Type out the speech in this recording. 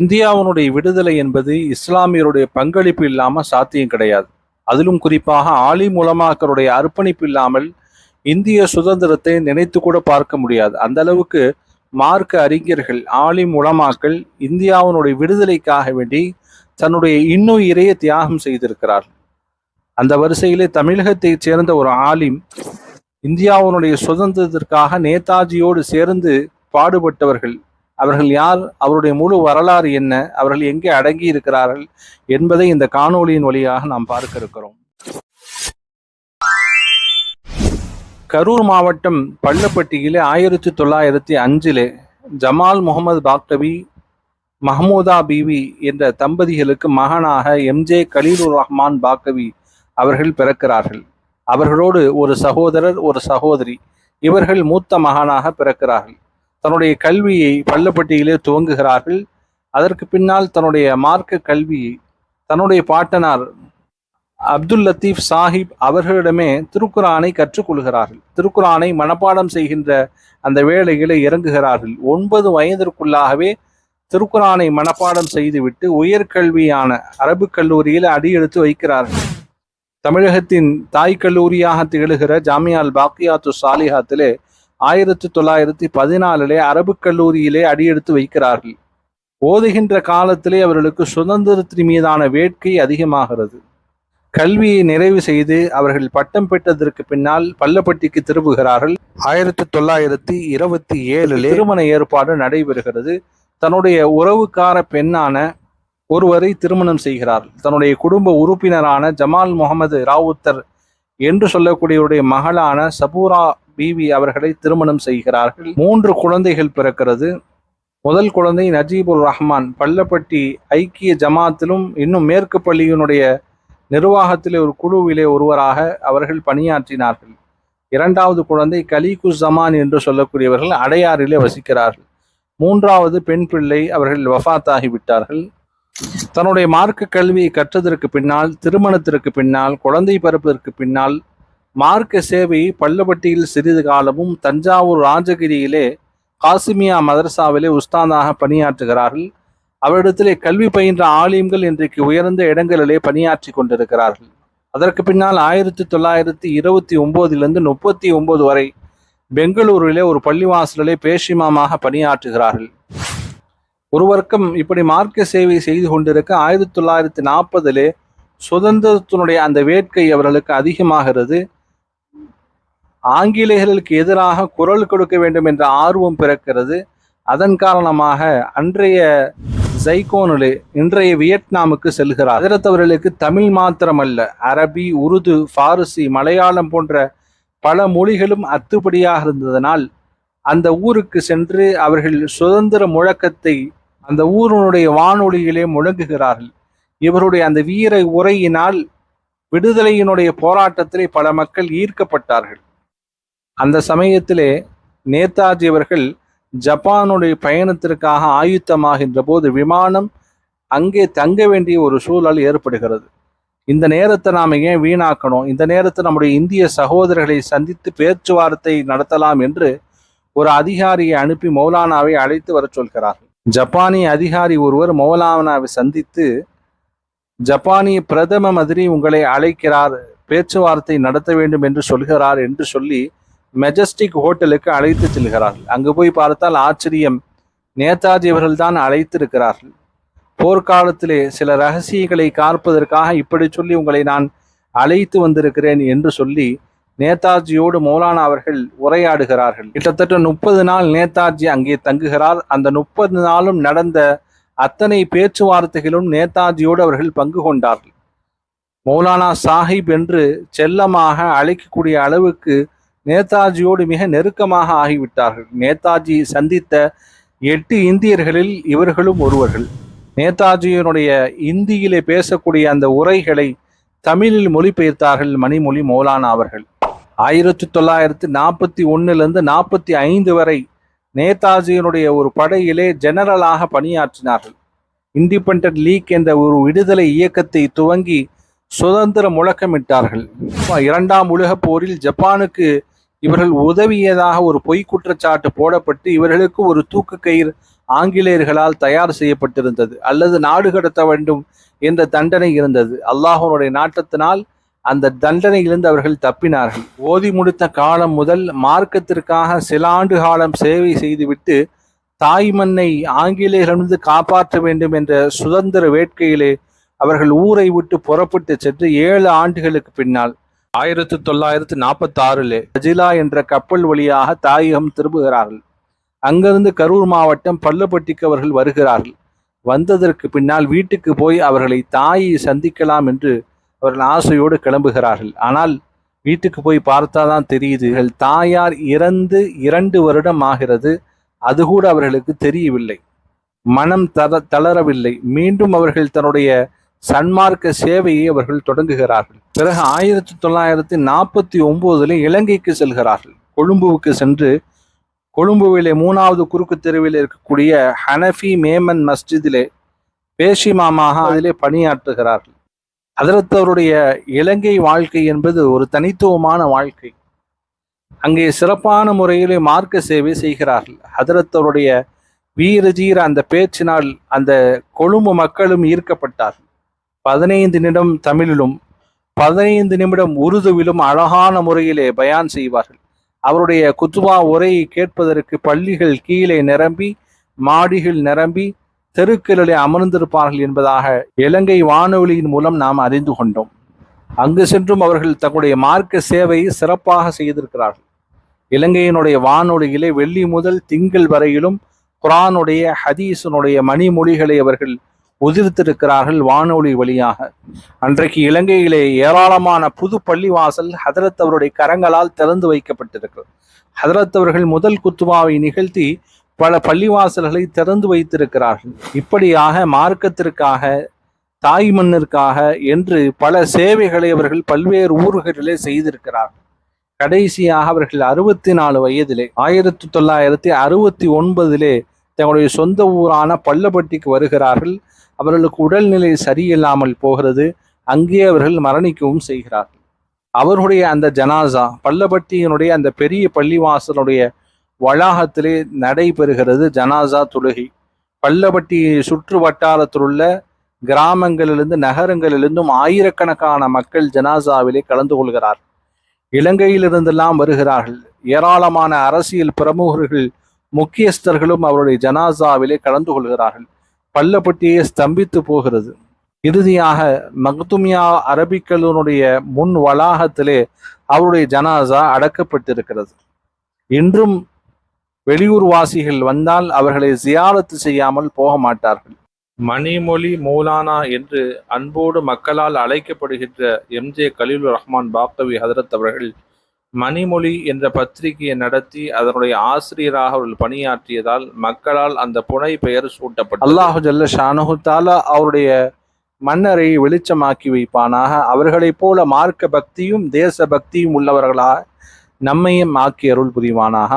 இந்தியாவினுடைய விடுதலை என்பது இஸ்லாமியருடைய பங்களிப்பு இல்லாமல் சாத்தியம் கிடையாது. அதிலும் குறிப்பாக ஆலி மூலமாக்கருடைய அர்ப்பணிப்பு இல்லாமல் இந்திய சுதந்திரத்தை நினைத்து கூட பார்க்க முடியாது. அந்த அளவுக்கு மார்க்க அறிஞர்கள் ஆலிம் உலமாக்கள் இந்தியாவினுடைய விடுதலைக்காக வேண்டி தன்னுடைய இன்னுயிரையே தியாகம் செய்திருக்கிறார் அந்த வரிசையிலே தமிழகத்தைச் சேர்ந்த ஒரு ஆலிம் இந்தியாவினுடைய சுதந்திரத்திற்காக நேதாஜியோடு சேர்ந்து பாடுபட்டவர்கள் அவர்கள் யார்? அவருடைய முழு வரலாறு என்ன? அவர்கள் எங்கே அடங்கி இருக்கிறார்கள் என்பதை இந்த காணொளியின் வழியாக நாம் பார்க்க இருக்கிறோம். கரூர் மாவட்டம் பள்ளப்பட்டியிலே ஆயிரத்தி தொள்ளாயிரத்தி அஞ்சிலே ஜமால் முகமது பாக்டவி மஹமூதா பீவி என்ற தம்பதிகளுக்கு மகனாக எம்ஜே கலீலுர் ரஹ்மான் பாக்கவி அவர்கள் பிறக்கிறார்கள். அவர்களோடு ஒரு சகோதரர் ஒரு சகோதரி. இவர்கள் மூத்த மகனாக பிறக்கிறார்கள். தன்னுடைய கல்வியை பள்ளப்பட்டியிலே துவங்குகிறார்கள். அதற்கு பின்னால் தன்னுடைய மார்க்க கல்வியை தன்னுடைய பாட்டனார் அப்துல் லத்தீப் சாஹிப் அவர்களிடமே திருக்குரானை கற்றுக்கொள்கிறார்கள் திருக்குரானை மனப்பாடம் செய்கின்ற அந்த வேளையிலே இறங்குகிறார்கள். ஒன்பது வயதிற்குள்ளாகவே திருக்குரானை மனப்பாடம் செய்துவிட்டு உயர்கல்வியான அரபு கல்லூரியில் அடியெடுத்து வைக்கிறார்கள். தமிழகத்தின் தாய் கல்லூரியாக திகழ்கிற ஜாமியால் பாக்கியாத்து சாலிஹாத்திலே ஆயிரத்தி தொள்ளாயிரத்தி பதினாலிலே அரபு கல்லூரியிலே அடியெடுத்து வைக்கிறார்கள். ஓதுகின்ற காலத்திலே அவர்களுக்கு சுதந்திரத்தின் மீதான வேட்கை அதிகமாகிறது. கல்வியை நிறைவு செய்து அவர்கள் பட்டம் பெற்றதற்கு பின்னால் பள்ளப்பட்டிக்கு திரும்புகிறார்கள். ஆயிரத்தி தொள்ளாயிரத்தி இருபத்தி ஏழிலே திருமண ஏற்பாடு நடைபெறுகிறது. தன்னுடைய உறவுக்கார பெண்ணான ஒருவரை திருமணம் செய்கிறார். தன்னுடைய குடும்ப உறுப்பினரான ஜமால் முகமது ராவுத்தர் என்று சொல்லக்கூடியவருடைய மகளான சபூரா பீவி அவர்களை திருமணம் செய்கிறார்கள். மூன்று குழந்தைகள் பிறக்கிறது. முதல் குழந்தை நஜீபுல் ரஹ்மான். பள்ளப்பட்டி ஐக்கிய ஜமாத்திலும் இன்னும் மேற்கு பள்ளியினுடைய நிர்வாகத்திலே ஒரு குழுவிலே ஒருவராக அவர்கள் பணியாற்றினார்கள். இரண்டாவது குழந்தை கலீகு ஜமான் என்று சொல்லக்கூடியவர்கள் அடையாறிலே வசிக்கிறார்கள். மூன்றாவது பெண் பிள்ளை அவர்கள் வஃபாத்தாகி விட்டார்கள். தன்னுடைய மார்க்க கல்வியை கற்றதற்கு பின்னால் திருமணத்திற்கு பின்னால் குழந்தை பிறப்பதற்கு பின்னால் மார்க்க சேவை பள்ளப்பட்டியில் சிறிது காலமும் தஞ்சாவூர் ராஜகிரியிலே காசிமியா மதரசாவிலே உஸ்தாதாக பணியாற்றுகிறார்கள். அவரிடத்திலே கல்வி பயின்ற ஆலிம்கள் இன்றைக்கு உயர்ந்த இடங்களிலே பணியாற்றி கொண்டிருக்கிறார்கள். அதற்கு பின்னால் ஆயிரத்தி தொள்ளாயிரத்தி இருபத்தி ஒன்பதிலிருந்து முப்பத்தி ஒன்பது வரை பெங்களூரிலே ஒரு பள்ளிவாசலிலே பேஷிமாமாக பணியாற்றுகிறார்கள். ஒரு வர்க்கம் இப்படி மார்க்க சேவை செய்து கொண்டிருக்க ஆயிரத்தி தொள்ளாயிரத்தி நாற்பதிலே சுதந்திரத்தினுடைய அந்த வேட்கை அவர்களுக்கு அதிகமாகிறது. ஆங்கிலேயர்களுக்கு எதிராக குரல் கொடுக்க வேண்டும் என்ற ஆர்வம் பிறக்கிறது. அதன் காரணமாக அன்றைய ஜைகோனிலே இன்றைய வியட்நாமுக்கு செல்கிறார். அதிரத்தவர்களுக்கு தமிழ் மாத்திரமல்ல அரபி உருது பாரசி மலையாளம் போன்ற பல மொழிகளும் அத்துப்படியாக இருந்ததனால் அந்த ஊருக்கு சென்று அவர்கள் சுதந்திர முழக்கத்தை அந்த ஊரினுடைய வானொலியிலே முழங்குகிறார்கள். இவருடைய அந்த வீர உரையினால் விடுதலையினுடைய போராட்டத்திலே பல மக்கள் ஈர்க்கப்பட்டார்கள். அந்த சமயத்திலே நேதாஜி அவர்கள் ஜப்பானுடைய பயணத்திற்காக ஆயுத்தமாகின்ற போது விமானம் அங்கே தங்க வேண்டிய ஒரு சூழல் ஏற்படுகிறது. இந்த நேரத்தை நாம் ஏன் வீணாக்கணும்? இந்த நேரத்தை நம்முடைய இந்திய சகோதரர்களை சந்தித்து பேச்சுவார்த்தை நடத்தலாம் என்று ஒரு அதிகாரியை அனுப்பி மௌலானாவை அழைத்து வர சொல்கிறார்கள். ஜப்பானிய அதிகாரி ஒருவர் மௌலானாவை சந்தித்து ஜப்பானிய பிரதம மந்திரி உங்களை அழைக்கிறார் பேச்சுவார்த்தை நடத்த வேண்டும் என்று சொல்கிறார் என்று சொல்லி மெஜஸ்டிக் ஹோட்டலுக்கு அழைத்து செல்கிறார்கள். அங்கு போய் பார்த்தால் ஆச்சரியம். நேதாஜி அவர்கள்தான் அழைத்திருக்கிறார்கள். போர்க்காலத்திலே சில ரகசியங்களை காப்பதற்காக இப்படி சொல்லி உங்களை நான் அழைத்து வந்திருக்கிறேன் என்று சொல்லி நேதாஜியோடு மௌலானா அவர்கள் உரையாடுகிறார்கள். கிட்டத்தட்ட முப்பது நாள் நேதாஜி அங்கே தங்குகிறார். அந்த முப்பது நாளும் நடந்த அத்தனை பேச்சுவார்த்தைகளும் நேதாஜியோடு அவர்கள் பங்கு கொண்டார்கள். மௌலானா சாஹிப் என்று செல்லமாக அழைக்கக்கூடிய அளவுக்கு நேதாஜியோடு மிக நெருக்கமாக ஆகிவிட்டார்கள். நேதாஜி சந்தித்த எட்டு இந்தியர்களில் இவர்களும் ஒருவர்கள். நேதாஜியினுடைய இந்தியிலே பேசக்கூடிய அந்த உரைகளை தமிழில் மொழிபெயர்த்தார்கள் மணிமொழி மௌலானா அவர்கள். ஆயிரத்தி தொள்ளாயிரத்தி நாற்பத்தி ஒன்னிலிருந்து நாற்பத்தி ஐந்து வரை நேதாஜியினுடைய ஒரு படையிலே ஜெனரலாக பணியாற்றினார்கள். இண்டிபெண்ட் லீக் என்ற ஒரு விடுதலை இயக்கத்தை துவங்கி சுதந்திர முழக்கமிட்டார்கள். இரண்டாம் உலகப் போரில் ஜப்பானுக்கு இவர்கள் உதவியதாக ஒரு பொய் குற்றச்சாட்டு போடப்பட்டு இவர்களுக்கு ஒரு தூக்கு கயிறு ஆங்கிலேயர்களால் தயார் செய்யப்பட்டிருந்தது. அல்லது நாடு கடத்த வேண்டும் என்ற தண்டனை இருந்தது. அல்லாஹனுடைய நாட்டத்தினால் அந்த தண்டனையிலிருந்து அவர்கள் தப்பினார்கள். ஓதி முடித்த காலம் முதல் மார்க்கத்திற்காக சில ஆண்டு காலம் சேவை செய்துவிட்டு தாய் மண்ணை ஆங்கிலேயர்களிருந்து காப்பாற்ற வேண்டும் என்ற சுதந்திர வேட்கையிலே அவர்கள் ஊரை விட்டு புறப்பட்டு சென்று ஏழு ஆண்டுகளுக்கு பின்னால் ஆயிரத்தி தொள்ளாயிரத்தி நாற்பத்தி ஆறிலே அஜிலா என்ற கப்பல் வழியாக தாயகம் திரும்புகிறார்கள். அங்கிருந்து கரூர் மாவட்டம் பள்ளப்பட்டிக்கு அவர்கள் வருகிறார்கள். வந்ததற்கு பின்னால் வீட்டுக்கு போய் அவர்களை தாயை சந்திக்கலாம் என்று அவர்கள் ஆசையோடு கிளம்புகிறார்கள். ஆனால் வீட்டுக்கு போய் பார்த்தாதான் தெரியுது இவர்கள் தாயார் இறந்து இரண்டு வருடம் ஆகிறது. அது கூட அவர்களுக்கு தெரியவில்லை. மனம் தள தளரவில்லை. மீண்டும் அவர்கள் தன்னுடைய சன்மார்க்க சேவையை அவர்கள் தொடங்குகிறார்கள். பிறகு ஆயிரத்தி தொள்ளாயிரத்தி நாற்பத்தி ஒன்பதுல இலங்கைக்கு செல்கிறார்கள். கொழும்புவுக்கு சென்று கொழும்புவிலே மூணாவது குறுக்கு தெருவில் இருக்கக்கூடிய ஹனஃபி மேமன் மஸ்ஜிதிலே பேஷிமாமாக அதிலே பணியாற்றுகிறார்கள். ஹதரத் இலங்கை வாழ்க்கை என்பது ஒரு தனித்துவமான வாழ்க்கை. அங்கே சிறப்பான முறையிலே மார்க்க சேவை செய்கிறார்கள். ஹதரத் வீரஜீர அந்த பேச்சினால் அந்த கொழும்பு மக்களும் ஈர்க்கப்பட்டார்கள். பதினைந்து நிமிடம் தமிழிலும் பதினைந்து நிமிடம் உருதுவிலும் அழகான முறையிலே பயான் செய்வார்கள். அவருடைய குத்துவா உரையை கேட்பதற்கு பள்ளிகள் கீழே நிரம்பி மாடிகள் நிரம்பி தெருக்களிலே அமர்ந்திருப்பார்கள் என்பதாக இலங்கை வானொலியின் மூலம் நாம் அறிந்து கொண்டோம். அங்கு சென்றும் அவர்கள் தங்களுடைய மார்க்க சேவையை சிறப்பாக செய்திருக்கிறார்கள். இலங்கையினுடைய வானொலியிலே வெள்ளி முதல் திங்கள் வரையிலும் குரானுடைய ஹதீசனுடைய மணிமொழிகளை அவர்கள் உதிர்த்திருக்கிறார்கள் வானொலி வழியாக. அன்றைக்கு இலங்கையிலே ஏராளமான புது பள்ளிவாசல் ஹதரத் அவருடைய கரங்களால் திறந்து வைக்கப்பட்டிருக்கிறது. ஹதரத் அவர்கள் முதல் குத்துவாவை நிகழ்த்தி பல பள்ளிவாசல்களை திறந்து வைத்திருக்கிறார்கள். இப்படியாக மார்க்கத்திற்காக தாய் மண்ணிற்காக என்று பல சேவைகளை அவர்கள் பல்வேறு ஊர்களிலே செய்திருக்கிறார்கள். கடைசியாக அவர்கள் அறுபத்தி நாலு வயதிலே ஆயிரத்தி தொள்ளாயிரத்தி அறுபத்தி ஒன்பதிலே தங்களுடைய சொந்த ஊரான பள்ளப்பட்டிக்கு வருகிறார்கள். அவர்களுக்கு உடல்நிலை சரியில்லாமல் போகிறது. அங்கே அவர்கள் மரணிக்கவும் செய்கிறார்கள். அவர்களுடைய அந்த ஜனாசா பள்ளப்பட்டியினுடைய அந்த பெரிய பள்ளிவாசலுடைய வளாகத்திலே நடைபெறுகிறது ஜனாசா தொழுகை. பள்ளப்பட்டி சுற்று வட்டாரத்திலுள்ள கிராமங்களிலிருந்து நகரங்களிலிருந்தும் ஆயிரக்கணக்கான மக்கள் ஜனாசாவிலே கலந்து கொள்கிறார் இலங்கையிலிருந்தெல்லாம் வருகிறார்கள். ஏராளமான அரசியல் பிரமுகர்கள் முக்கியஸ்தர்களும் அவருடைய ஜனாசாவிலே கலந்து கொள்கிறார்கள். பள்ளப்பட்டியே ஸ்தம்பித்து போகிறது. இறுதியாக மக்துமியா அரபிக்கல்லூனுடைய முன் வளாகத்திலே அவருடைய ஜனாசா அடக்கப்பட்டிருக்கிறது. இன்றும் வெளியூர் வாசிகள் வந்தால் அவர்களை ஜியாரத்து செய்யாமல் போக மாட்டார்கள். மணிமொழி மௌலானா என்று அன்போடு மக்களால் அழைக்கப்படுகின்ற எம்ஜே கலீலுர் ரஹ்மான் பாப்தவி ஹதரத் அவர்கள் மணிமொழி என்ற பத்திரிகையை நடத்தி அதனுடைய ஆசிரியராக அவர்கள் பணியாற்றியதால் மக்களால் அந்த புனை பெயர் சூட்டப்பட்டது. அல்லாஹு ஜல்ல ஷானஹு தாலா அவருடைய மன்னரை வெளிச்சமாக்கி வைப்பானாக. அவர்களைப் போல மார்க்க பக்தியும் தேச பக்தியும் உள்ளவர்களாக நம்மையும் ஆக்கி அருள் புரிவானாக.